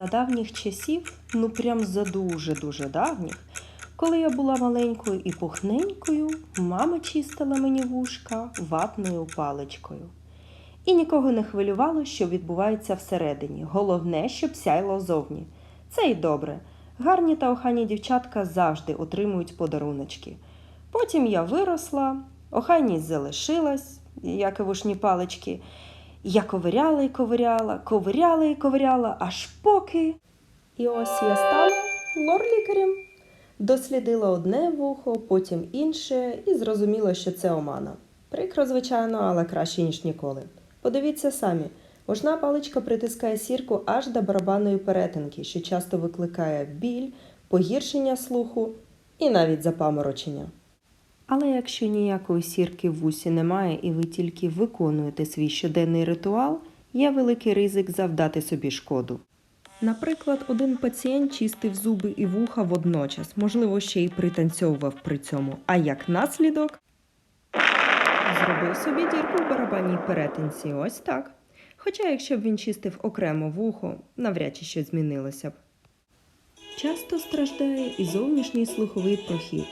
За давніх часів, ну прям за дуже-дуже давніх, коли я була маленькою і пухненькою, мама чистила мені вушка ватною паличкою. І нікого не хвилювало, що відбувається всередині. Головне, щоб сяйло зовні. Це й добре. Гарні та охайні дівчатка завжди отримують подаруночки. Потім я виросла, охайність залишилась, як і вушні палички. Я ковиряла і ковиряла, ковиряла і ковиряла, аж поки. І ось я стала лор-лікарем. Дослідила одне вухо, потім інше, і зрозуміла, що це омана. Прикро, звичайно, але краще, ніж ніколи. Подивіться самі, вушна паличка притискає сірку аж до барабанної перетинки, що часто викликає біль, погіршення слуху і навіть запаморочення. Але якщо ніякої сірки в вусі немає і ви тільки виконуєте свій щоденний ритуал, є великий ризик завдати собі шкоду. Наприклад, один пацієнт чистив зуби і вуха водночас, можливо, ще й пританцьовував при цьому, а як наслідок зробив собі дірку в барабанній перетинці, ось так. Хоча, якщо б він чистив окремо вухо, навряд чи щось змінилося б. Часто страждає і зовнішній слуховий прохід,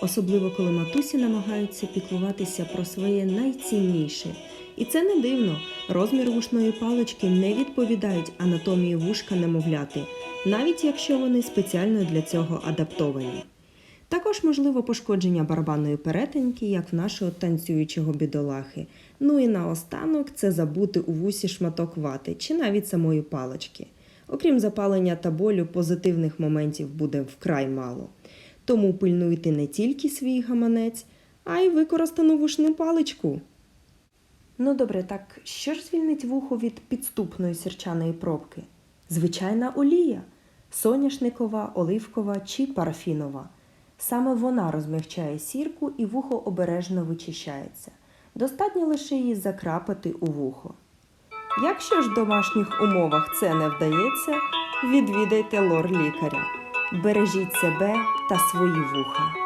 особливо коли матусі намагаються піклуватися про своє найцінніше. І це не дивно. Розмір вушної палички не відповідають анатомії вушка немовляти, навіть якщо вони спеціально для цього адаптовані. Також можливо пошкодження барабанної перетинки, як в нашого танцюючого бідолахи. Ну і наостанок це забути у вусі шматок вати чи навіть самої палички. Окрім запалення та болю, позитивних моментів буде вкрай мало. Тому пильнуйте не тільки свій гаманець, а й використану вушну паличку. Ну добре, так що ж звільнить вухо від підступної сірчаної пробки? Звичайна олія соняшникова, оливкова чи парафінова. Саме вона розмягчає сірку і вухо обережно вичищається. Достатньо лише її закрапати у вухо. Якщо ж в домашніх умовах це не вдається, відвідайте лор лікаря. Бережіть себе та свої вуха.